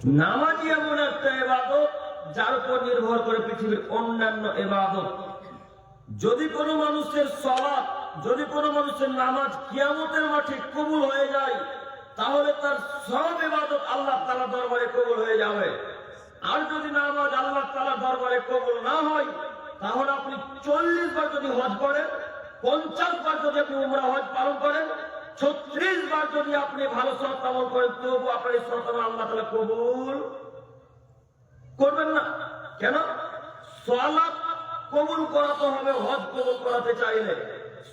নামাজি এমন একটা এবাদত যার উপর নির্ভর করে পৃথিবীর অন্যান্য এবাদত। যদি কোনো মানুষের সলাপ যদি কোনো মানুষের নামাজ কিয়ামতের মাঠে কবুল হয়ে যায়, তাহলে তার সব এবাদত আল্লাহ তালা দরবারে কবুল হয়ে যাবে। আর যদি নামাজ আল্লাহ তালা দরবারে কবুল না হয়, তাহলে আপনি চল্লিশ বার যদি হজ করেন, পঞ্চাশ বার যদি আপনি উমরা হজ পালন করেন ছত্রিশ বার যদি আপনি ভালো আমল করেন, তবু আপনার এই সৎ আল্লাহ তালা কবুল করবেন না। কেন? সলাপ কবুল করাতে হবে, হজ কবুল করাতে চাইলে।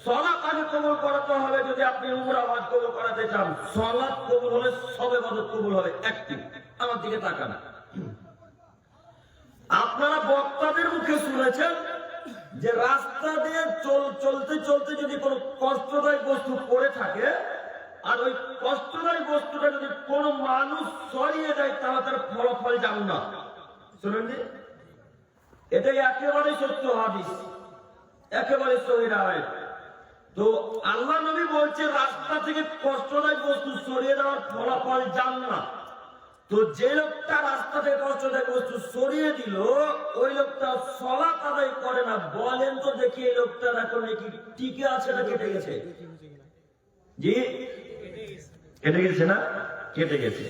সলাপ আগে কবুল করাতে হবে, যদি আপনি উমরা, হজ কবুল করাতে চান। সলাপ কবুল হলে সবে মদত কবুল হবে, একটি। আমার দিকে তাকান। আপনারা বক্তাদের মুখে শুনেছেন যে রাস্তা দিয়ে চল, চলতে চলতে যদি কোনো কষ্টদায়ক বস্তু পড়ে থাকে, আর ওই কষ্টদায়ক বস্তুটা যদি কোনো মানুষ সরিয়ে দেয়, তাহলে তার ফলাফল যান না। শুনুন এটাই একেবারে সত্য হাদিস। একেবারে সহি তো আল্লাহ নবী বলছে, রাস্তা থেকে কষ্টদায়ক বস্তু সরিয়ে দেওয়ার ফলাফল যান না। তো যে লোকটা রাস্তা থেকে কষ্টদায়ক বস্তু সরিয়ে দিল, ওই লোকটা সলাত আদায় করে না। বলেন তো দেখি এই লোকটা এখন কি টিকে আছে না কেটে গেছে? জি? কেটে গেছে না? কেটে গেছে।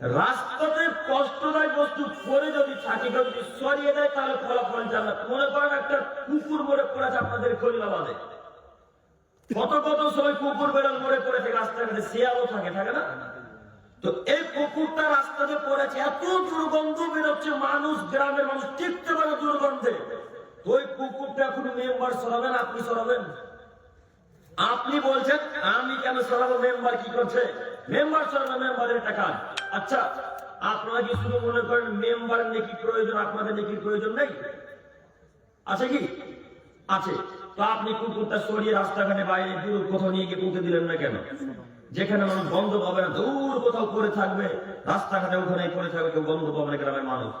রাস্তাতে কষ্টদায়ক বস্তু পরে যদি থাকে, যদি সরিয়ে দেয়, তাহলে ফলাফল জানা। মনে করেন একটা কুকুর মরে পড়েছে আপনাদের খলিলাবাদে। কত কত সময় কুকুর বেড়াল মরে পড়ে থাকে রাস্তাঘাটে শিয়ালও থাকে থাকে না? এই কুকুরটা রাস্তাতে পড়েছে, এত দুর্গন্ধ বেরোচ্ছে, মানুষ, গ্রামের মানুষ টিকতে পারে দুর্গন্ধে। ওই কুকুরটা এখন মেম্বার সরাবেন, আপনি সরাবেন? আপনি বলছেন, আমি কেন সরাবো, মেম্বার কি করছে? মেম্বার সরানো মেম্বারের টাকা। আচ্ছা আপনারা কি শুধু মনে করেন মেম্বার নাকি প্রয়োজন, আপনাদের নাকি প্রয়োজন নেই? আছে কি? আছে। তো আপনি কুকুরটা সরিয়ে রাস্তাঘাটে বাইরে দূর কোথাও নিয়ে গিয়ে পুঁতে দিলেন না কেন? যেখানে মানুষ বন্ধ পাবে না দূর কোথাও পড়ে থাকবে, রাস্তাঘাটে ওখানে পড়ে থাকবে, কেউ বন্ধ পাবে না গ্রামের মানুষ।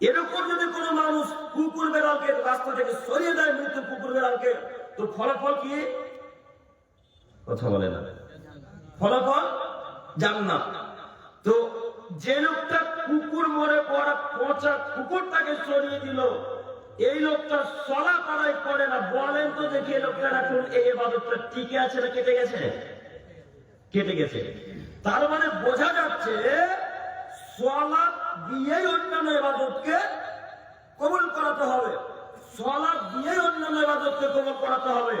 এরকম যদি কোনো মানুষ কুকুর বেড়ালকে রাস্তা থেকে সরিয়ে দেয় মৃত্যু কুকুর বেড়ালকে, তো ফলাফল কি? কথা বলে না। ফলাফল? জান্নাত। তো যে লোকটা কুকুর মরে পড়া পচা কুকুরটাকে সরিয়ে দিল, এই লোকটা সলা পাড়ায় করে না। বলেন তো দেখি এই লোকটা এখন এই এবাদতটা টিকে আছে না কেটে গেছে? কেটে গেছে। তার মানে বোঝা যাচ্ছে সলাপ দিয়েই অন্যান্য এবাদতকে কবুল করাতে হবে। সলাপ দিয়েই অন্যান্য এবাদতকে কবুল করাতে হবে।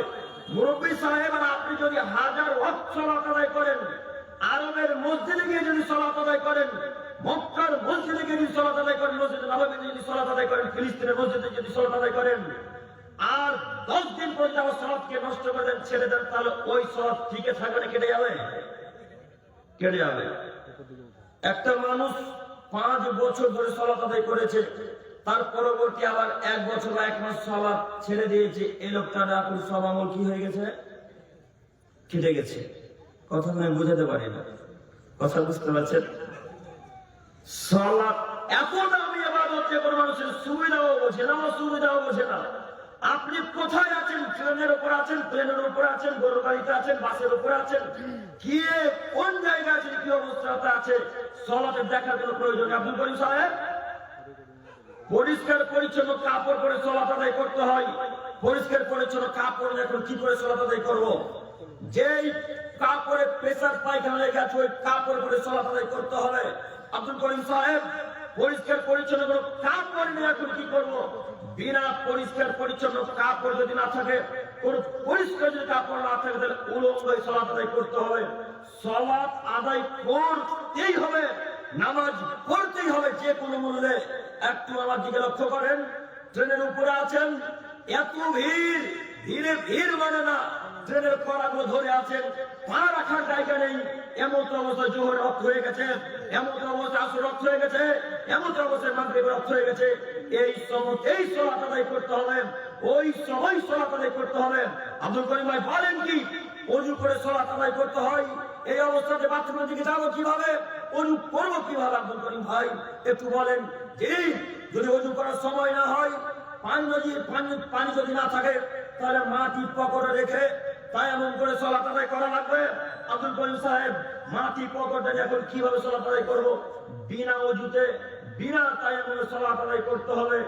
মুরব্বী সাহেব আর আপনি যদি হাজার ওয়াক্ত সলাত আদায় করেন, আরবের মসজিদে গিয়ে যদি সলাত আদায় করেন, মক্কার মসজিদে গিয়ে যদি সলাত আদায় করেন, মসজিদে নবাবিতে যদি সলাত আদায় করেন, ফিলিস্তিনের মসজিদে যদি সলাত আদায় করেন আর দশ দিন পর যাওয়া সলাদকে নষ্ট করে দেন ছেড়ে দেন তাহলে ওই সলাদ ঠিকে থাকবে না, কেটে যাবে? কেটে যাবে। একটা মানুষ পাঁচ বছর ধরে সলাত আদায় করেছে, তার পরবর্তী আবার এক বছর বা এক মাস সলাদ ছেড়ে দিয়েছে, এই লোকটা এখন সব আমল কি হয়ে গেছে? কেটে গেছে। কথা আমি বুঝাতে পারি না। কথা বুঝতে পারছেন? সলাপ এত দামি কোনো মানুষের সুবিধাও বোঝে না, অসুবিধাও বোঝে না। আপনি কোথায় আছেন? ট্রেনের উপর আছেন প্লেনের উপর আছেন, গরুর গাড়িতে আছেন, বাসের উপর আছেন? গিয়ে কোন জায়গায় আছেন? কি অবস্থাতে আছে? সলাতে দেখার কোনো প্রয়োজন। আব্দুল করিম সাহেব, পরিষ্কার পরিচ্ছন্ন কাপড় পরে সলাত আদায় করতে হয়। পরিষ্কার পরিচ্ছন্ন কাপড় এখন কি করে সলাত আদায় করব? যেই কাপড়ে প্রেসার পায়খানা লেগে আছে, ওই কাপড় পরে সলাত আদায় করতে হবে। আব্দুল করিম সাহেব পরিষ্কার পরিচ্ছন্ন কোনো কাপড় নিয়ে এখন কি করব? বিনা পরিষ্কার পরিচ্ছন্ন কাপড় যদি না থাকে, কোন পরিষ্কার যদি কাপড় না থাকে, তাহলে উলঙ্গ সলাত আদায় করতে হবে। সলাত আদায় করতেই হবে, নামাজ পড়তেই হবে যে কোনো মূল্যে। একটু আমার দিকে লক্ষ্য করেন, ট্রেনের উপরে আছেন, এত ভিড়, ভিড়ে ভিড় মানে না, ট্রেনের কড়াগুলো ধরে আছেন, পা রাখার জায়গা নেই। এমন অবস্থা জোহর রক্ত হয়ে গেছে, এমন অবস্থা আসর রক্ত হয়ে গেছে, এমন অবস্থায় মাগরিব রক্ত হয়ে গেছে। এই সময় এই সলাত আদায় করতে হবে ওই সময় সলাত আদায় করতে হবে আব্দুল করিম ভাই বলেন কি, অজু করে সলাত আদায় করতে হয়, এই অবস্থাতে বাথরুমের দিকে যাব কীভাবে? অজু করব কীভাবে, আব্দুল করিম ভাই? একটু বলেন, যে যদি অজু করার সময় না হয়, পানি যদি পানি পানি যদি না থাকে, তাহলে মাটি পকড়ে রেখে তাই এমন করে সলাত আদায় করা লাগবে? আব্দুল করিম সাহেব, মাটি পকেটে এখন কীভাবে সলাত আদায় করব? বিনা অজুতে, বিনা তাই এমন সলাত আদায় করতে হবে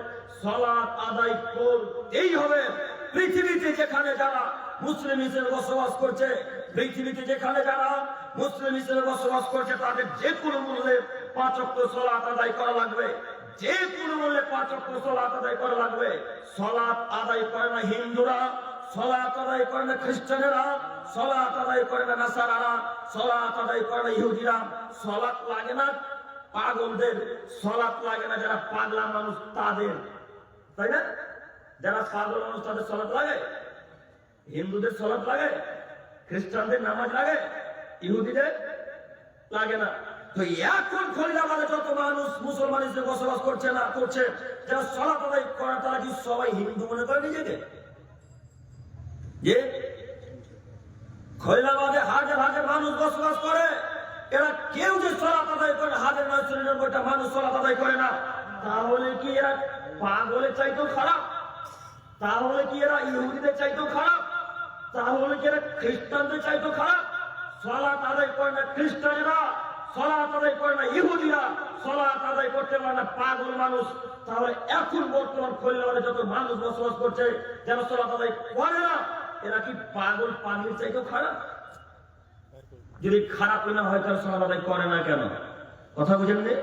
সলাত আদায় করতেই হবে। পৃথিবীতে যেখানে যারা মুসলিম হিসেবে বসবাস করছে, পৃথিবীতে যেখানে যারা মুসলিম হিসেবে বসবাস করছে, তাদের যে কোনো মূল্যে পাঁচ অক্ট সলাত আদায় করা লাগবে। যে কোনো মূল্যে পাঁচ অক্ট সলাত আদায় করা লাগবে। সলাত আদায় করে না হিন্দুরা। সলাত আদায় করে না খ্রিস্টানেরা, সলাত আদায় করে না নাসারারা, সলাত আদায় করে না ইহুদিরা। সলাত লাগে না পাগলদের সলাত লাগে না যারা পাগলা মানুষ তাদের। তাই না? যারা পাগল মানুষ তাদের সলাত লাগে। হিন্দুদের সলাত লাগে, খ্রিস্টানদের নামাজ লাগে, ইহুদিদের লাগে না। তো এখন ফরিদাবাদে যত মানুষ মুসলমান বসবাস করছে না করছে, যারা সলাত আদায় করে তারা কি সবাই হিন্দু মনে করে নিজেকে যে খৈলাবাদে হাজার হাজার মানুষ বসবাস করে, এরা কেউ যে সলাত আদায় করে, হাজার নয়শো নিরানব্বইটা মানুষ সলাত আদায় করে না। তাহলে কি এরা পাগলের চাইতেও খারাপ? তাহলে কি এরা ইহুদিদের চাইতেও খারাপ? তাহলে কি এরা খ্রিস্টানদের চাইতেও খারাপ? সলাত আদায় করে না খ্রিস্টানেরা সলাত আদায় করে না ইহুদিরা সলাত আদায় করতে পারে না পাগল মানুষ। তাহলে এখন বর্তমান খৈলাবাদে যত মানুষ বসবাস করছে, যারা সলাত আদায় করে না এরা কি পাগল পানির চাইতেও খারাপ? যদি খারাপ না হয় তাহলে আদায় করে না কেন? কথা বুঝেননি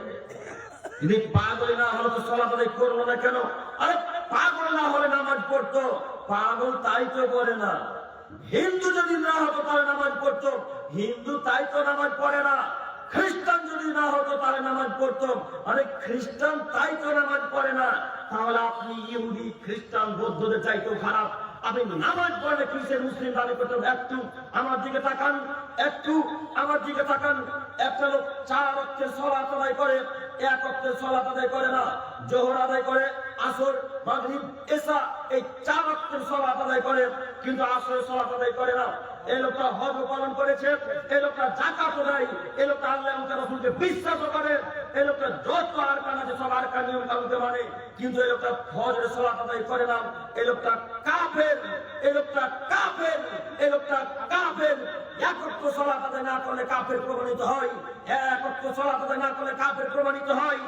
যদি পাগল না হলে তো আদায় করল না কেন? আরে পাগল না হলে নামাজ পড়তো। পাগল তাই তো করে না। হিন্দু যদি না হতো তাহলে নামাজ পড়তো। হিন্দু তাই তো নামাজ পড়ে না। খ্রিস্টান যদি না হতো তাহলে নামাজ পড়তো। আরে খ্রিস্টান তাই তো নামাজ পড়ে না। তাহলে আপনি ইহুদি, খ্রিস্টান, বৌদ্ধদের চাইতেও খারাপ। আপনি নামাজ পড়লে খ্রিস্টের মুসলিম দাবি করতে একটু আমার দিকে তাকান, একটু আমার দিকে তাকান। একটা লোক চার অক্ষে সলা করে, এক অক্ষে সলা আদায় করে না। জোহর আদায় করে, আসর, মাগরিব, এসা, এই চার অক্ষের সলা আদায় করে, কিন্তু আসরের সলা আদায় করে না। এই লোকটা হজ পালন করেছে এই লোকটা জাকাত দেয় এই লোকটা আল্লাহ তার বিশ্বাস করে এই লোকটা যত আর কান আছে সব আর কান নিয়ম কানুনকে মানে কিন্তু এই লোকটা ফজরের সলাত আদায় করে না এই লোকটা কাফের এই লোকটা কাফের এই লোকটা কাফের। একত্র সলাত আদায় না করলে কাফের প্রমাণিত হয়, এক অক্ষ সলাত আদায় না করলে কাফের প্রমাণিত হয়,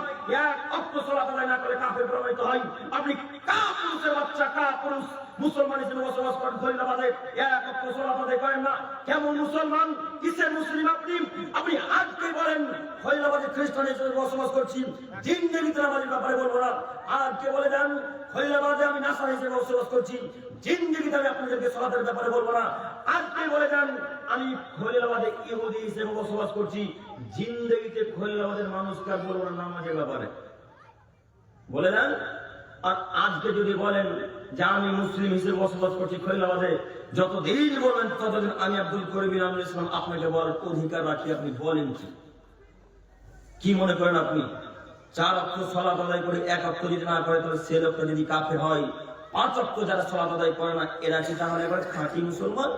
এক অক্ষ সলাত আদায় না করলে কাফের প্রমাণিত হয়। আপনি কা পুরুষের বাচ্চা কা পুরুষ মুসলমান হিসেবে বসবাস করেন ফরিদাবাদে এক সলাত করেন না। কেমন মুসলমান? কিসের মুসলিম আপনি? আপনি আজকে বলেন ফরিদাবাদে খ্রিস্টান হিসেবে বসবাস করছি। জিন্দগিতে আমাদের ব্যাপারে বলব না। আজকে বলে দেন ফরিদাবাদে আমি নাসা হিসেবে বসবাস করছি। জিন্দগিতে আমি আপনাদেরকে সলাতের ব্যাপারে বলব না। আজকে বলে দেন, আমি খলিলাবাদে ইহুদি হিসেবে বসবাস করছি। জিন্দগিতে খলিলাবাদের মানুষকে আর বলব না নামাজের ব্যাপারে। বলে দেন, আর আজকে যদি বলেন যে আমি মুসলিম হিসেবে বসবাস করছি খৈলাবাদে যতদিন বলবেন ততদিন আমি আব্দুল করিম আমির ইসলাম আপনাকে বলার অধিকার রাখি, আপনি বলেন কি? কি মনে করেন আপনি? চার অক্ষর সলাত আদায় করে, এক অক্ষর যদি না করে, তাহলে সে লোকটা যদি কাফে হয়, পাঁচ অক্ষর যারা সলাত আদায় করে না, এরা কি তাহলে এবার খাঁটি মুসলমান?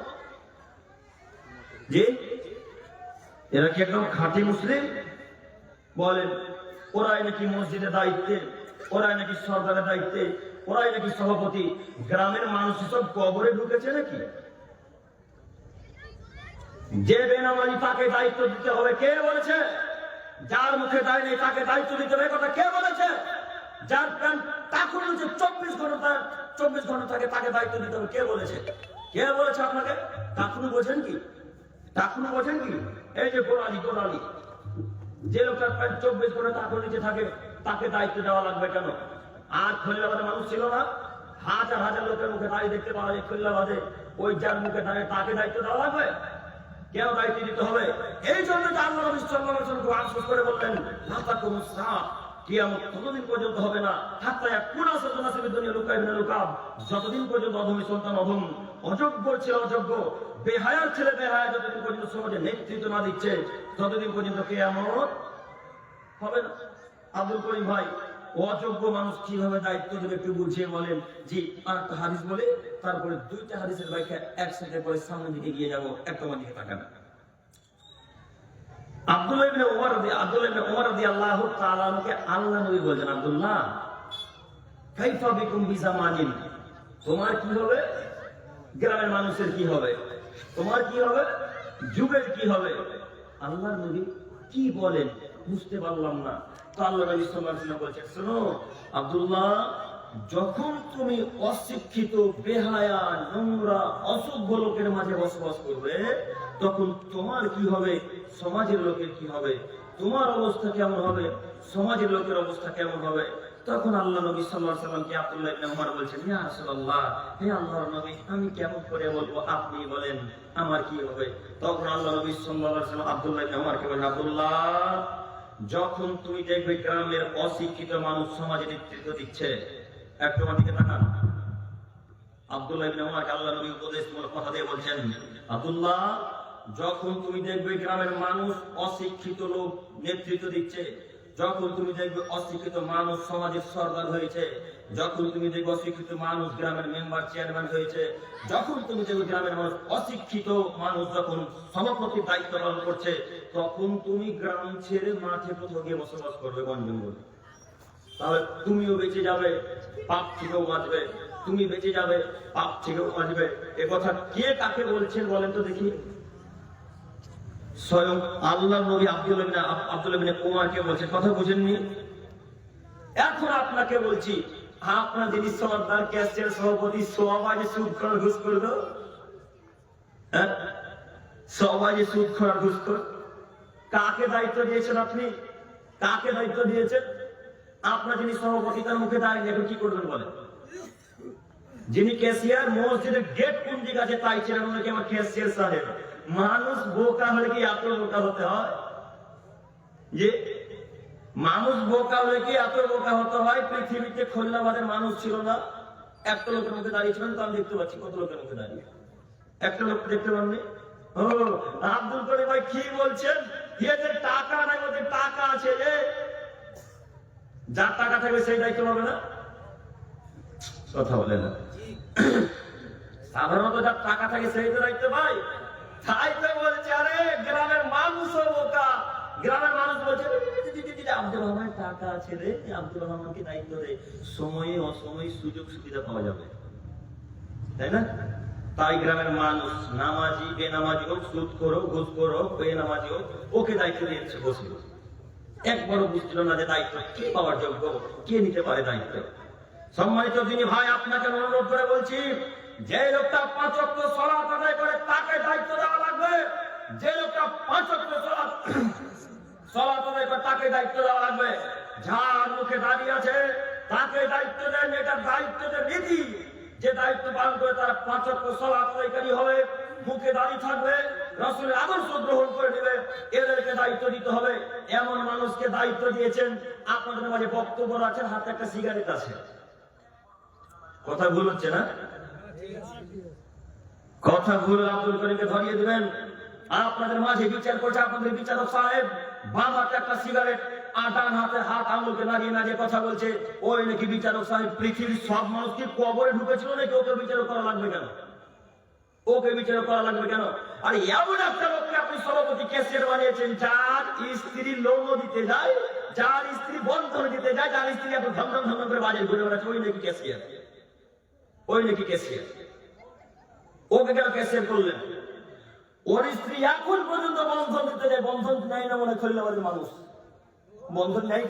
যে এরা কি একদম খাঁটি মুসলিম? বলেন, ওরাই নাকি মসজিদের দায়িত্বে, ওরাই নাকি সরকারের দায়িত্বে ওরাই নাকি সভাপতি গ্রামের মানুষ সব কবরে ঢুকেছে নাকি? যে বেনামাজি তাকে দায়িত্ব দিতে হবে, কে বলেছে? যার মুখে দায় নেই, তাকে দায়িত্ব দিতে হবে কথা কে বলেছে? যার প্যান্ট টাকুর নিচে চব্বিশ ঘণ্টা চব্বিশ ঘণ্টা থাকে তাকে দায়িত্ব দিতে হবে, কে বলেছে? কে বলেছে আপনাকে? টাকুনি বোঝেন কি? টাকুনি বোঝেন কি? এই যে গোড়ালি গোড়ালি যে লোকটার প্যান্ট চব্বিশ ঘণ্টা টাকুর নিচে থাকে, তাকে দায়িত্ব দেওয়া লাগবে কেন? আর খলিলাবাদে মানুষ ছিল না। হাজার হাজার লোকের মুখে দাঁড়িয়ে দেখতে পাওয়া যায় খলিলাবাদে। ওই যার মুখে দাঁড়িয়ে তাকে দায়িত্ব দেওয়া লাগবে? কেন দায়িত্ব দিতে হবে? এই জন্য আল্লাহ নবী সাল্লাল্লাহু আলাইহি করে বললেন লা তাকুমুস সাআ কিয়ামত ততদিন পর্যন্ত হবে না। হাত্তা ইয়াকুনা সাবি দুনিয়া লুকাই বিনা লুকাব যতদিন পর্যন্ত অধমী সন্তান অধম, অযোগ্য ছেলে অযোগ্য, বেহায়ার ছেলে বেহায়া যতদিন পর্যন্ত সমাজে নেতৃত্ব না দিচ্ছে, ততদিন পর্যন্ত কিয়ামত হবে না। আব্দুল করিম ভাই অযোগ্য মানুষ কীভাবে দায়িত্ব দেবে একটু বুঝিয়ে বলেন। জি একটা হাদিস বলে, তারপরে দুইটা হাদিসের ব্যাখ্যা একসাথে করে সামনের দিকে গিয়ে যাব, একটা দিকে তাকান। আব্দুল্লাহ ইবনে ওমর আব্দুল্লাহ ইবনে ওমর তাআলা আল্লাহ নবী বলেন আব্দুল্লাহ, কাইফা বিকুম বিজামানিন, তোমার কি হবে? গ্রামের মানুষের কি হবে? তোমার কি হবে? যুগের কি হবে? আল্লাহ নবী কি বলেন? বুঝতে পারলাম না। তো আল্লাহ নবী ওয়াসাল্লাম বলছেন, শোনো, আব্দুল্লাহ, যখন তুমি অশিক্ষিত, বেহায়া, নোংরা, অসভ্য লোকের মাঝে বসবাস করবে, তখন তোমার কি হবে? সমাজের লোকের কি হবে? তোমার অবস্থা কেমন হবে? সমাজের লোকের অবস্থা কেমন হবে? তখন আল্লাহ নবী সাল্লাল্লাহু আলাইহি ওয়াসাল্লামকে আব্দুল্লাহ ইবনে উমর বলছেন, ইয়া রাসূলুল্লাহ, হে আল্লাহর নবী, আমি কেমন করে বলব? আপনি বলেন, আমার কি হবে? তখন আল্লাহ নবী সাল্লাল্লাহু আলাইহি ওয়াসাল্লাম আব্দুল্লাহ ইবনে উমরকে বলেন, আব্দুল্লাহ যখন তুমি দেখবে গ্রামের অশিক্ষিত মানুষ সমাজে নেতৃত্ব দিচ্ছে, একটু দিকে তাকান। আব্দুল্লাহ ইবনে আল্লাহ নবী উপদেশমূলক কথা দিয়ে বলছেন, আব্দুল্লাহ, যখন তুমি দেখবে গ্রামের মানুষ অশিক্ষিত লোক নেতৃত্ব দিচ্ছে যখন তুমি দেখবে অশিক্ষিত মানুষ সমাজের সরদার হয়েছে, যখন তুমি দেখবে অশিক্ষিত মানুষ গ্রামের মেম্বার চেয়ারম্যান হয়েছে, যখন তুমি দেখবে গ্রামের মানুষ অশিক্ষিত মানুষ যখন সভাপতির দায়িত্ব পালন করছে, তখন তুমি গ্রাম ছেড়ে মাঠে কোথাও গিয়ে বসবাস করবে বন জঙ্গলে। তাহলে তুমিও বেঁচে যাবে, পাপ থেকেও বাঁচবে। তুমি বেঁচে যাবে, পাপ থেকেও বাঁচবে। এ কথা কে কাকে বলছেন বলেন তো দেখি। স্বয়ং আল্লাহ নবী আব্দুল আব্দুল কুমারকে বলছেন, কথা বুঝেননি এখন আপনাকে বলছি আপনার যিনি সর্দার ক্যাশের সভাপতি সবাই সুদ ঘুষ হ্যাঁ? সবাই সুদ ঘুষ কাকে দায়িত্ব দিয়েছেন আপনি? কাকে দায়িত্ব দিয়েছেন? আপনার যিনি সভাপতি, তার মুখে দাঁড়িয়ে এখন কি করবেন বলেন? যিনি ক্যাশিয়ার মসজিদের গেট কোন দিকে আছে তাই ছিলেন ওনাকে আমার ক্যাশিয়ার সাহেব? মানুষ বোকা হলে কি এত বোকা হতে হয়? যে মানুষ বোকা হলে কি এত বোকা হতে হয়? পৃথিবীতে খোল্লাবাদের মানুষ ছিল না। একটা লোকের মধ্যে দাঁড়িয়ে ছিলেন তো আমি দেখতে পাচ্ছি কত লোকের মধ্যে দাঁড়িয়ে। একটা লোক দেখতে পাননি? ও আব্দুল করিম ভাই কি বলছেন? এদের টাকা নাই ওদের টাকা আছে রে। যার টাকা থাকবে সেই দায়িত্ব পাবে না? কথা বলে না। সাধারণত যার টাকা থাকে সেই তো দায়িত্ব পাই তাই গ্রামের মানুষ দায়িত্ব নামাজি, বেনামাজি হোক, সুদ করো, ঘুষ করো, বেনামাজি হোক, ওকে দায়িত্ব দিয়েছে বুঝছিল না যে দায়িত্ব কে পাওয়ার যোগ্য, কে নিতে পারে দায়িত্ব। সম্মানিত যিনি ভাই, আপনাকে অনুরোধ করে বলছি যে লোকটা পাঁচ অক্ট সলাপ আদায় করে তাকে দায়িত্ব দেওয়া লাগবে। যে লোকটা পাঁচ অক্ট সলাপ সলাপ আদায় করে তাকে দায়িত্ব দেওয়া লাগবে। যার মুখে দাঁড়িয়ে আছে, তাকে দায়িত্ব দেন, এটা দায়িত্ব যে নীতি। যে দায়িত্ব পালন করে তারা পাঁচ অক্ট সলাপ আদায়কারী হবে, মুখে দাঁড়িয়ে থাকবে, রসুলের আদর্শ গ্রহণ করে নেবে, এদেরকে দায়িত্ব দিতে হবে। এমন মানুষকে দায়িত্ব দিয়েছেন, আপনাদের মাঝে বক্তব্য আছেন হাতে একটা সিগারেট আছে। কথা ভুল হচ্ছে না? কথা ভুল আব্দুল করিমকে ধরিয়ে দিবেন। আপনাদের মাঝে বিচার করছে আপনাদের বিচারক সাহেব। বাম হাতে একটা সিগারেট আর ডান হাতে হাত আঙুলকে নাড়িয়ে নাড়িয়ে কথা বলছে। ওই নাকি বিচারক সাহেব, পৃথিবীর সব মানুষ কি কবরে ঢুকেছিল নাকি ওকে বিচারক করা লাগবে কেন? ওকে বিচারক করা লাগবে কেন? আর এমন একটা লোককে আপনি সভাপতি ক্যাসেট বানিয়েছেন, যার স্ত্রী লোন দিতে যায়, যার স্ত্রী বন্ধন দিতে যায়, যার স্ত্রী এখন ধমধম ধমধম করে বাজার ঘুরে বেড়াচ্ছে। ওই নাকি ক্যাসিয়ার ওই নাকি ক্যাসিয়ার করলেন? ওর স্ত্রী এখন পর্যন্ত বন্ধন দিতে যায় বন্ধন নেয় না মনে আমাদের মানুষ। বন্ধন নেয়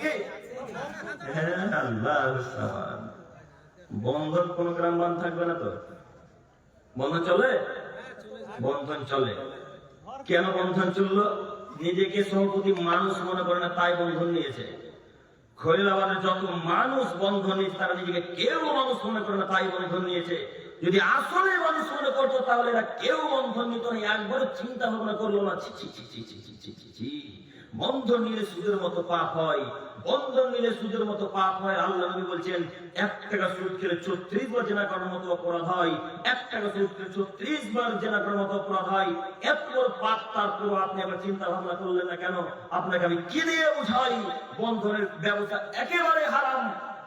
হ্যাঁ। বন্ধন কোন গ্রাম বান থাকবে না তো। বন্ধন চলে? বন্ধন চলে। কেন বন্ধন চলল? নিজেকে সভাপতি মানুষ মনে করে না, তাই বন্ধন নিয়েছে। খৈলাবাদের যত মানুষ বন্ধন নিয়েছে, তারা নিজেকে কেউ মানুষ মনে করে না, তাই বন্ধন নিয়েছে। যদি আসলে মানুষ মনে করতো, তাহলে এরা কেউ বন্ধন নিত না একবার চিন্তা ভাবনা করল না বন্ধন নিলে সুদের মতো পাপ হয় বন্ধন নিলে সুদের মতো পাপ হয়। আল্লাহ নবী বলছেন, এক টাকা সুদ খেলে ছত্রিশ বার জেনা করার মতো অপরাধ হয়, এক টাকা সুদ খেলে ছত্রিশ বার জেনা করার মতো অপরাধ হয়। এত পাপ তারপর আপনি আবার চিন্তা ভাবনা করলেন না কেন? আপনাকে আমি কি দিয়ে বুঝাই? বন্ধনের ব্যবস্থা একেবারে হারাম,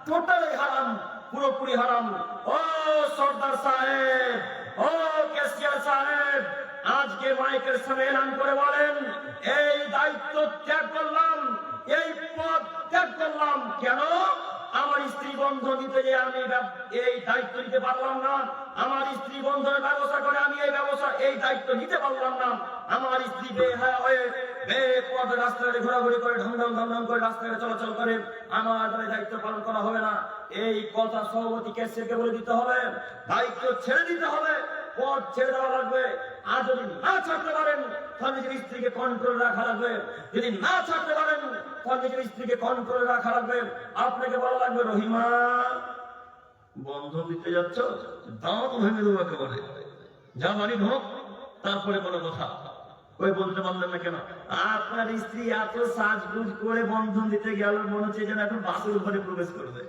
টোটালি হারাম। পুরোপুরি হারাম। ও সর্দার সাহেব, ও কেসিয়ার সাহেব, আজকে মাইকের সামনে এলান করে বলেন, এই দায়িত্ব ত্যাগ করলাম, এই পদ ত্যাগ করলাম কেন? আমার স্ত্রী বন্ধ দিতে যে আমি এই দায়িত্ব নিতে পারলাম না। আমার স্ত্রী বন্ধনের ব্যবস্থা করে আমি এই ব্যবস্থা, এই দায়িত্ব নিতে পারলাম না। আমার স্ত্রী বেহায়া হয়ে রাস্তাঘাটে ঘোরাঘুরি করে ঢংঢং ঢংঢং করে রাস্তাঘাটে চলাচল করে। আমার দ্বারা দায়িত্ব পালন করা হবে না। এই কথা সভাপতি ক্যাশিয়ারকে বলে দিতে হবে। দায়িত্ব ছেড়ে দিতে হবে। পথ ছেড়ে দেওয়া লাগবে। আর যদি না ছাড়তে পারেন, তাহলে নিজের স্ত্রীকে কন্ট্রোল রাখা লাগবে। যদি না ছাড়তে পারেন, তাহলে নিজের স্ত্রীকে কন্ট্রোল রাখা লাগবে। আপনাকে বলা লাগবে, রহিমা বন্ধ দিতে যাচ্ছ, দাঁত ভেঙে দেবো একেবারে। যা বাড়ি ঢোক তারপরে কোনো কথা। ওই বলতে পারলেন না কেন? আপনার স্ত্রী এত সাজগুজ করে বন্ধন দিতে গেল, মনে হচ্ছে যেন এখন বাসের উপরে প্রবেশ করবে।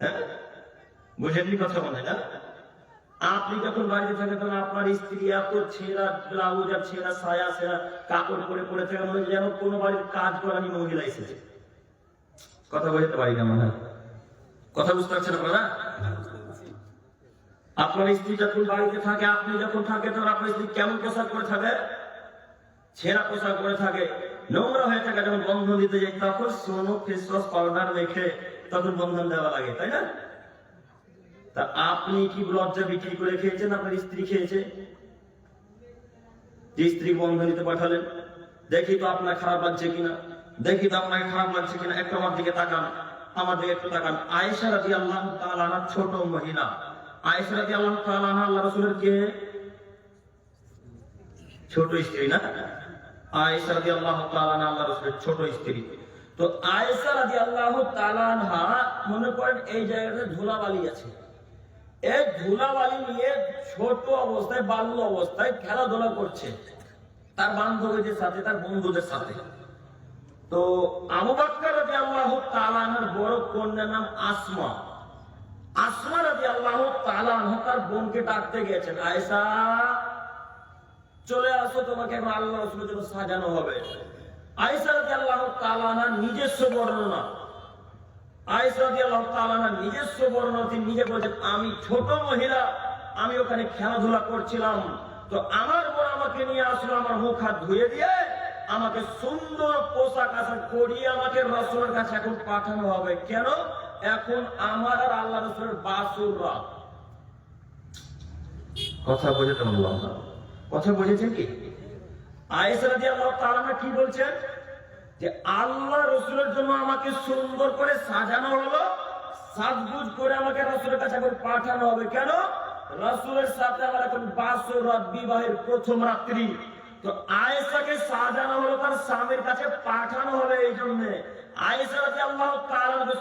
হ্যাঁ? বুঝেননি কথা বলে না আপনি যখন বাড়িতে থাকেন, তখন আপনার স্ত্রী এত ছেঁড়া ব্লাউজ আর ছেঁড়া সায়া, ছেঁড়া কাপড় পরে পরে থাকে মনে হয় যেন কোনো বাড়ির কাজ করানি মহিলা এসেছে। কথা বোঝাতে পারি না, মনে হয়। কথা বুঝতে পারছেন আপনারা? আপনার স্ত্রী যখন বাড়িতে থাকে, আপনি যখন থাকে তখন আপনার স্ত্রী কেমন পোশাক করে থাকে? ছেঁড়া পোশাক করে থাকে, নোংরা হয়ে থাকে, যখন বন্ধন দিতে যাই তখন সোনো ফেস ওয়াশ পাউডার মেখে তখন বন্ধন দেওয়া লাগে, তাই না? তা আপনি কি লজ্জা বিক্রি করে খেয়েছেন? আপনার স্ত্রী খেয়েছে? যে স্ত্রী বন্ধ নিতে পাঠালেন, দেখি তো আপনার খারাপ লাগছে কিনা, দেখি তো আপনাকে খারাপ লাগছে কিনা, একটু আমার দিকে তাকান, আমার দিকে একটু তাকান। আয়েশা রাজি আল্লাহ তালানা ছোট মহিলা। আয়েশা রাজি আল্লাহ তালানা আল্লাহ রসুলের কে? ছোট স্ত্রী না? আয়েশা রাজি আল্লাহ তালানা আল্লাহ রসুলের ছোট স্ত্রী। তো আয়েশা রাজি আল্লাহ মনে করেন এই জায়গাতে ধুলাবালি আছে। এই ধুলাবালি নিয়ে ছোট অবস্থায় বাল্য অবস্থায় খেলাধুলা করছে। তার বান্ধবীদের সাথে, তার বন্ধুদের সাথে। তো আবু বাক্কার রাজি আল্লাহ তালানহার বড় কন্যার নাম আসমা। আসমা রাজি আল্লাহ তালানহ তার বোনকে ডাকতে গেছেন আয়েশা চলে আসো, তোমাকে এখন আল্লাহ রসুলের জন্য সাজানো হবে। আয়েশা আল্লাহ তালানহার নিজস্ব বর্ণনা। আয়েশা রাদিয়াল্লাহু তাআলা না নিজস্ব বর্ণনা, তিনি নিজে বলেছেন, আমি ছোট মহিলা, আমি ওখানে খেলাধুলা করছিলাম। তো আমার বোন আমাকে নিয়ে আসলো, আমার মুখ হাত ধুয়ে দিয়ে, আমাকে সুন্দর পোশাক আশাক করিয়ে আমাকে রসুলের কাছে এখন পাঠানো হবে। কেন? এখন আমার আর আল্লাহ রসুলের বাসুর কথা বললাম না কথা বুঝেছেন কি? কি বলছেন? যে আল্লাহ রসুলের জন্য আমাকে সুন্দর করে সাজানো হলো, সাজগুজ করে আমাকে রসুলের কাছে এখন পাঠানো হবে। কেন? রসুলের সাথে আমার এখন বাসর বিবাহের প্রথম রাত্রি। তো আয়েশাকে সাজানো হলো, তার স্বামীর কাছে পাঠানো হবে এই জন্য।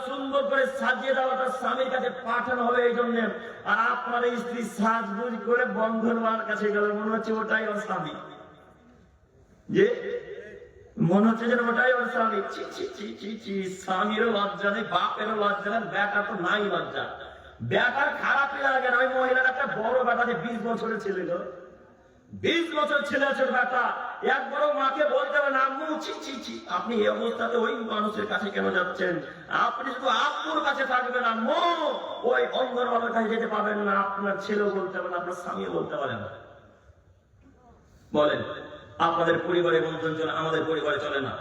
সুন্দর করে সাজিয়ে স্বামীর কাছে পাঠানো হবে এই আর স্ত্রী করে বন্ধন কাছে মনে হচ্ছে ওটাই ওর স্বামী। যে? মনে হচ্ছে যেন ওটাই ওর স্বামীরও বাপেরও তো নাই লজ্জা। বেটার খারাপ লাগে না বড় বেটা যে বিশ বছরের ছেলে বিশ বছর ছেলে আছে বেটা এক বড় মাকে বলতে হবে আম্মু ছি ছি ছি, আপনি এই অবস্থাতে ওই মানুষের কাছে কেন যাচ্ছেন? আপনি শুধু আব্বুর কাছে থাকবেন আম্মু ওই অঙ্গনবাড়ির কাছে যেতে পাবেন না। আপনার ছেলেও বলতে পারেন আপনার স্বামীও বলতে পারেন না। বলেন, আপনাদের পরিবারে বন্ধন চলে, আমাদের পরিবারে চলে না?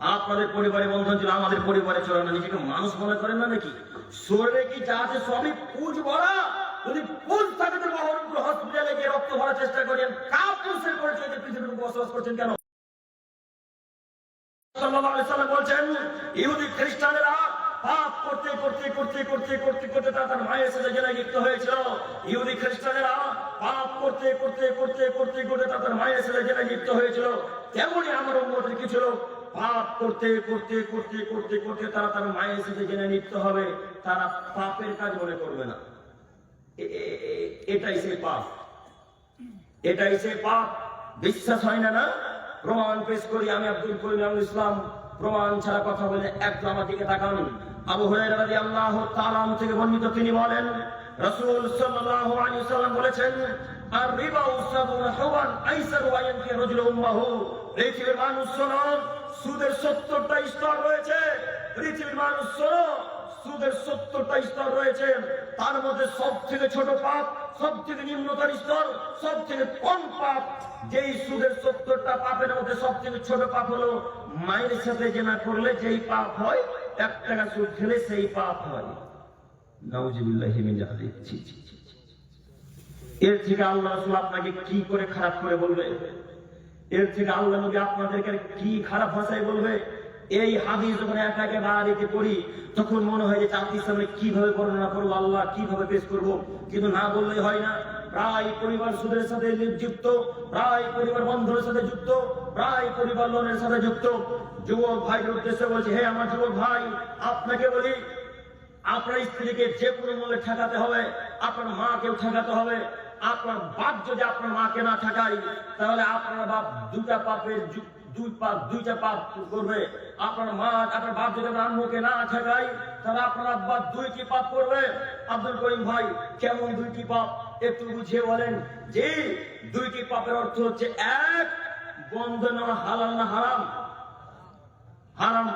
আপনাদের পরিবারে বন্ধন চলে, আমাদের পরিবারে চলে না? নিজেকে মানুষ মনে করেন না নাকি? শরীরে কি যা আছে সবই পুজ ভরা? যদি পুজ থাকে তো বহরমপুর হসপিটালে গিয়ে রক্ত ভরার চেষ্টা করেন কাপুরুষের পরিচয় দিয়ে বসবাস করছেন কেন সাল্লাল্লাহু আলাইহি সাল্লাম বলছেন ইহুদি খ্রিস্টানেরা পাপ করতে করতে করতে তারা তার মায়ের সাথে জেনে লিপ্ত হবে তারা পাপের কাজ মনে করবে না এটাই সেই পাপ এটাই সেই পাপ বিশ্বাস হয় না না? প্রমাণ পেশ করি, আমি আব্দুল করিম ইসলাম। প্রমাণ ছাড়া কথা বলে একটু আমার দিকে তাকান। আবু হুরায়রা রাদিয়াল্লাহু তাআলা আনহু থেকে বর্ণিত তিনি বলেন, রাসূল সাল্লাল্লাহু আলাইহি সাল্লাম বলেছেন আর রিবা উসাবুন হাওয়ান আইসার কে রাজুল পৃথিবীর মানুষ শোনো, সুদের 70টা স্তর রয়েছে। পৃথিবীর মানুষ শোনো সুদের সত্তরটা স্তর রয়েছে। তার মধ্যে সব থেকে ছোট পাপ সব থেকে নিম্নতর স্তর সব থেকে কম পাপ, যেই সুদের সত্তরটা পাপের মধ্যে সব থেকে ছোট পাপ হলো মায়ের সাথে জেনা করলে যেই পাপ হয়, এক টাকা সুদ খেলে সেই পাপ হয়। এর থেকে আল্লাহ রাসূল আপনাকে কি করে খারাপ করে বলবে? এর থেকে আল্লাহ নবী আপনাদেরকে কি খারাপ ভাষায় বলবে? এই হাদিস যখন একা একা বাড়িতে পড়ি, তখন মনে হয় যে চাকরির সামনে কীভাবে বর্ণনা করব, আল্লাহ কীভাবে পেশ করব? কিন্তু না বললে হয় না। প্রায় পরিবার সুদের সাথে যুক্ত, প্রায় পরিবার সাথে যুক্ত, প্রায় পরিবার লোনের সাথে যুক্ত। যুবক ভাইয়ের উদ্দেশ্যে বলছে, হে আমার যুবক ভাই, আপনাকে বলি, আপনার স্ত্রীকে যে কোনো মূল্যে ঠেকাতে হবে, আপনার মাকেও ঠেকাতে হবে। আপনার বাপ যদি আপনার মাকে না ঠেকাই, তাহলে আপনার বাপ দুটা পাপের যু- দুই পাপ দুইটা পাপ করবে। আপনার মা, আপনার তাহলে আপনার আব্বা দুইটি পাপ আব্দুল করিম ভাই, কেমন দুইটি পাপ বুঝিয়ে বলেন। যে দুইটি পাপের অর্থ হচ্ছে এক, বন্ধ না হারাম। হারাম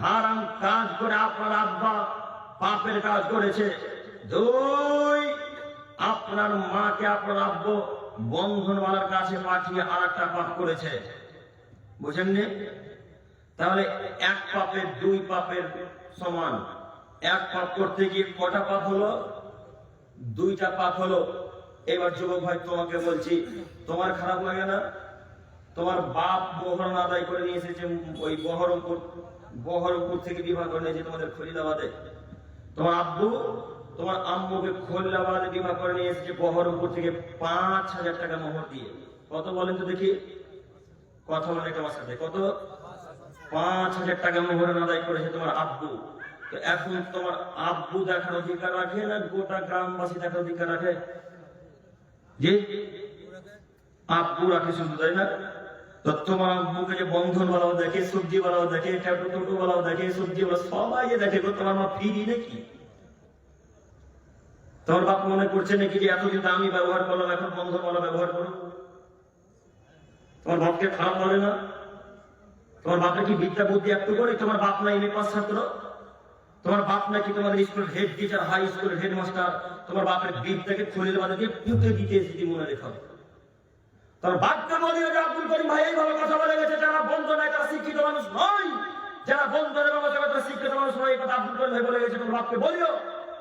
হারাম কাজ করে আপনার আব্বা পাপের কাজ করেছে। দুই, আপনার মাকে, আপনার আব্বু বন্ধনওয়ালার কাছে পাঠিয়ে আর একটা পাপ করেছে। বুঝেননি তাহলে এক পাপের দুই পাপের সমান। এক পাপ করতে গিয়ে কটা পাপ হলো? দুইটা পাপ হলো। এবার যুবক ভাই, তোমাকে বলছি, তোমার খারাপ লাগে না? তোমার বাপ বহরম আদায় করে নিয়ে এসেছে, ওই বহরমপুর বহরমপুর থেকে বিবাহ করে নিয়েছে তোমাদের খরিদাবাদে তোমার আব্বু, তোমার আম্মুকে খরিদাবাদে বিবাহ করে নিয়ে এসেছে বহরমপুর থেকে পাঁচ হাজার টাকা মোহর দিয়ে। কত বলেন তো দেখি? কথা বলে আমার সাথে কত? পাঁচ হাজার টাকা মোহর আদায় করেছে তোমার আব্বু। তো এখন তোমার আব্বু দেখার অধিকার রাখে না, গোটা গ্রামবাসী দেখার অধিকার রাখে? যে আব্বু রাখে শুধু, তাই না? তো তোমার আব্বুকে যে বন্ধন বলাও দেখে, সবজি বলাও দেখে, ট্যাটু টুটু বলাও দেখে, সবজি বলা সবাই যে দেখে তোমার মা ফিরি নাকি তোমার বাপ মনে করছে নাকি যে এতদিন তো আমি ব্যবহার করলাম, এখন বন্ধন বলা ব্যবহার করো তোমার বাপকে খারাপ বলে না? তোমার বাপে কি বিদ্যা বুদ্ধি একটু করে? তোমার বাপ না এমএ পাস ছাত্র তোমার বাপ নাকি তোমাদের স্কুলের হেড টিচার হাই স্কুলের হেডমাস্টার তোমার বাপের বিদ্যাকে খুলে বাদে দিয়ে পুঁতে দিতে এসেছি মনে রেখো। তোমার বাপকে বলিও যে আব্দুল করিম ভাই এইভাবে কথা বলে গেছে, যারা বন্ধ নাই তারা শিক্ষিত মানুষ নয়। যারা বন্ধনের ব্যবস্থা করে তারা শিক্ষিত মানুষ নয়। এই কথা আব্দুল করিম ভাই বলে গেছে তোমার বাপকে বলিও।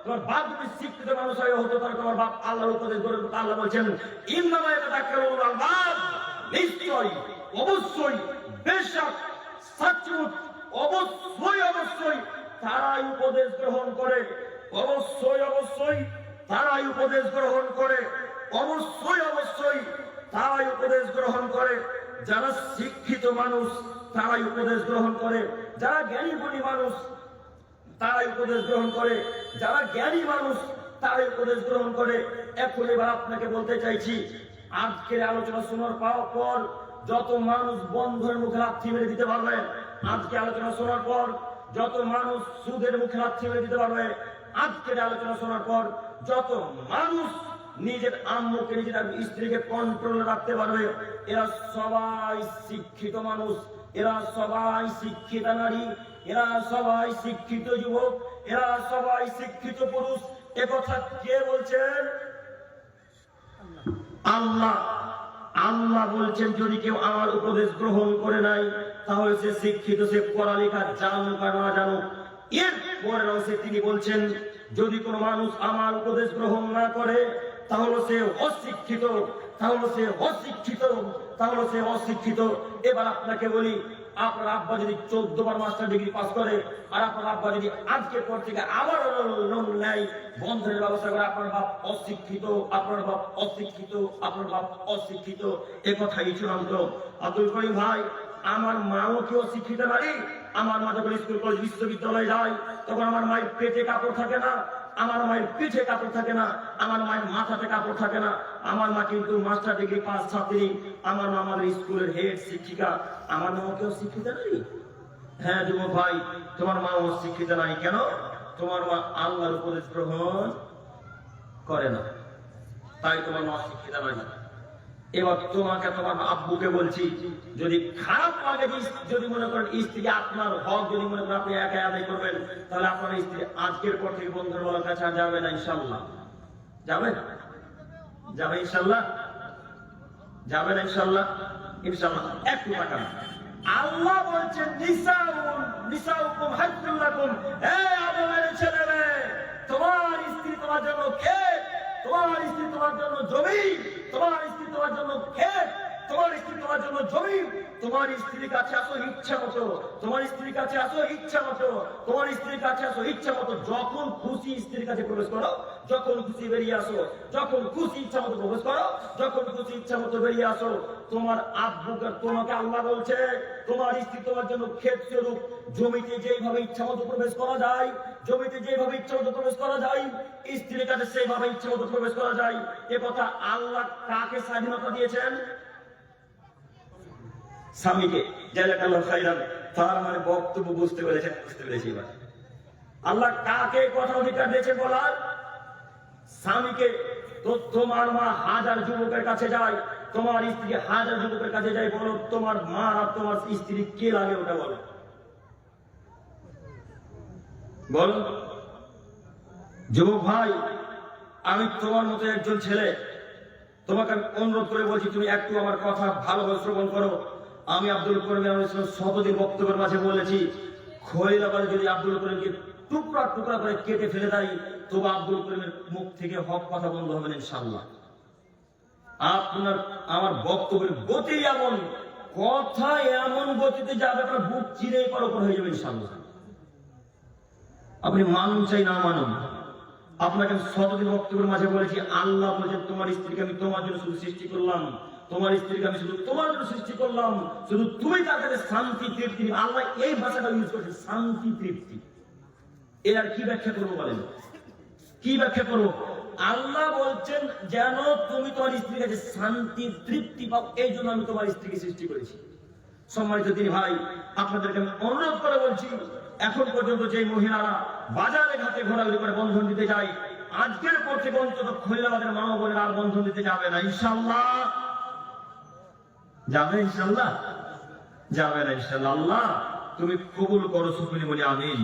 তোমার বাপ যদি শিক্ষিত মানুষ হয় হতো তাহলে তোমার বাপ আল্লাহর উপদেশ করে আল্লাহ বলছেন ইন্নামায় কথা কেউ আল্লাহ নিশ্চয়ই, অবশ্যই, বেশক সচমুচ অবশ্যই অবশ্যই, তারাই উপদেশ গ্রহণ করে। অবশ্যই অবশ্যই, তারাই উপদেশ গ্রহণ করে। অবশ্যই অবশ্যই, তারাই উপদেশ গ্রহণ করে। যারা শিক্ষিত মানুষ, তারাই উপদেশ গ্রহণ করে। যারা জ্ঞানী, গুণী মানুষ, তারাই উপদেশ গ্রহণ করে। যারা জ্ঞানী মানুষ, তারাই উপদেশ গ্রহণ করে। এখন এবার আপনাকে বলতে চাইছি আজকের আলোচনা শোনার পর যত মানুষ বন্ধের মুখে লাথি মেরে দিতে পারবে আজকে আলোচনা শোনার পর যত মানুষ সুদের মুখে লাথি মেরে দিতে পারবে, আজকের আলোচনা শোনার পর যত মানুষ নিজের আম্মুকে, নিজের স্ত্রীকে কন্ট্রোলে রাখতে পারবে, এরা সবাই শিক্ষিত মানুষ, এরা সবাই শিক্ষিত নারী, এরা সবাই শিক্ষিত যুবক, এরা সবাই শিক্ষিত পুরুষ। একথা কে বলছেন? আল্লাহ আল্লাহ বলছেন, যদি কেউ আমার উপদেশ গ্রহণ করে নাই, তাহলে সে শিক্ষিত, সে পড়ালেখা জানুক আর না জানুক। এর পরের তিনি বলছেন, যদি কোনো মানুষ আমার উপদেশ গ্রহণ না করে, তাহলে সে অশিক্ষিত, তাহলে সে অশিক্ষিত, তাহলে সে অশিক্ষিত। এবার আপনাকে বলি আপনার আব্বা যদি চোদ্দ বার মাস্টার ডিগ্রি পাস করে, আর আপনার আব্বা যদি আজকের পর থেকে আবার লোন নেয়, বন্ধনের ব্যবস্থা করে আপনার বাপ অশিক্ষিত, আপনার বাপ অশিক্ষিত, আপনার বাপ অশিক্ষিত। এ কথাই চূড়ান্ত। আব্দুল করিম ভাই, আমার মাও কি অশিক্ষিত নারী? আমার মা স্কুল, কলেজ, বিশ্ববিদ্যালয়ে যায়, তখন আমার মায়ের পেটে কাপড় থাকে না। আমার মায়ের পিঠে কাপড় থাকে না, আমার মায়ের মাথাতে কাপড় থাকে না, আমার মা কিন্তু মাস্টার ডিগ্রি পাস ছাত্রী, আমার মা আমাদের স্কুলের হেড শিক্ষিকা, আমার মা কেউ শিক্ষিত নাই? হ্যাঁ যুব ভাই, তোমার মা অশিক্ষিত নাই কেন? তোমার মা আল্লাহর উপদেশ গ্রহণ করে না, তাই তোমার মা শিক্ষিত নাই। এবার তোমাকে, তোমার আব্বুকে বলছি, যদি খারাপ লাগে যদি মনে করেন স্ত্রী আপনার হক, যদি মনে করেন আপনি একা আদায় করবেন, তাহলে আপনার স্ত্রী আজকের পর থেকে বন্ধুর বলার কাছে যাবে না ইনশাল্লাহ যাবে? যাবে ইনশাল্লাহ যাবে না ইনশাল্লাহ ইনশাল্লাহ একটু টাকা আল্লাহ বলছেন, নিসাউন, নিসাউকুম হাজ্জুল্লাকুম হে আদমের তোমার স্ত্রী তোমার জন্য ক্ষেত, তোমার স্ত্রী তোমার জন্য জমি। তোমার স্ত্রী তোমার জন্য খেয়ে তোমার স্ত্রী তোমার জন্য জমি, তোমার স্ত্রীর কাছে আসো ইচ্ছা মতো, তোমার স্ত্রীর কাছে আসো ইচ্ছা মতো, তোমার স্ত্রীর কাছে আসো ইচ্ছা মতো, যখন খুশি স্ত্রীর কাছে প্রবেশ করো, যখন খুশি বেরিয়ে আসো, যখন খুশি ইচ্ছা মতো প্রবেশ করো, যখন খুশি ইচ্ছা মতো বেরিয়ে আসো, তোমার আব্বুকে, তোমাকে আল্লাহ বলছে, তোমার স্ত্রী তোমার জন্য ক্ষেত স্বরূপ জমিতে যেভাবে ইচ্ছা মতো প্রবেশ করা যায়, জমিতে যেভাবে ইচ্ছা মতো প্রবেশ করা যায়, স্ত্রীর কাছে সেইভাবে ইচ্ছা মতো প্রবেশ করা যায়, এ কথা আল্লাহ কাকে স্বাধীনতা দিয়েছেন? স্বামীকে তার মানে বক্তব্য বুঝতে পেরেছেন, বুঝতে পেরেছি এবার। আল্লাহ কাকে কথা অধিকার দিয়েছে বলার? স্বামীকে তো তোমার মা হাজার যুবকের কাছে যায় তোমার স্ত্রী হাজার যুবকের কাছে যায় বলো, তোমার মা আর তোমার স্ত্রী কে লাগে ওটা বলো। বলো। যুবক ভাই, আমি তোমার মতো একজন ছেলে। তোমাকে আমি অনুরোধ করে বলছি, তুমি একটু আমার কথা ভালোভাবে শ্রবণ করো। আমি আব্দুল করিম শতদিন বক্তব্যের মাঝে বলেছি খৈলাবাদে যদি আব্দুল করিমকে টুকরা টুকরা করে কেটে ফেলে দেয়, তবু আব্দুল করিমের মুখ থেকে হক কথা বন্ধ হবে না ইনশাল্লাহ আপনার, আমার বক্তব্যের গতি এমন, কথা এমন গতিতে যাবে আপনার বুক চিরে পর উপর হয়ে যাবে ইনশাল্লাহ আপনি মানুন চাই না মানুন আপনাকে শতদিন বক্তব্যের মাঝে বলেছি, আল্লাহ বলেছেন, তোমার স্ত্রীকে আমি তোমার জন্য সৃষ্টি করলাম। তোমার স্ত্রীকে আমি শুধু তোমার জন্য সৃষ্টি করলাম, শুধু তুমি তার শান্তি, তৃপ্তি আল্লাহ এই ভাষাটা ইউজ করেছে, শান্তি, তৃপ্তি। এর আর কি ব্যাখ্যা করব বলেন? কি ব্যাখ্যা করব? আল্লাহ বলছেন, যেন তুমি তোমার স্ত্রীর কাছে শান্তি, তৃপ্তি পাও, এই জন্য আমি তোমার স্ত্রীকে সৃষ্টি করেছি। সম্মানিত তিনি ভাই, আপনাদেরকে আমি অনুরোধ করে বলছি, এখন পর্যন্ত যে মহিলারা বাজারে ঘাটে ঘোরাঘুরি করে বন্ধন দিতে যায়, আজকের পর থেকে অন্তত খৈলাবাদের মা বোনেরা আর বন্ধন দিতে যাবে না ইনশাল্লাহ যাবে ইনশাল্লাহ যাবে না ইনশাল্লাহ আল্লাহ তুমি কবুল করো সুকুনি বলে আমিন।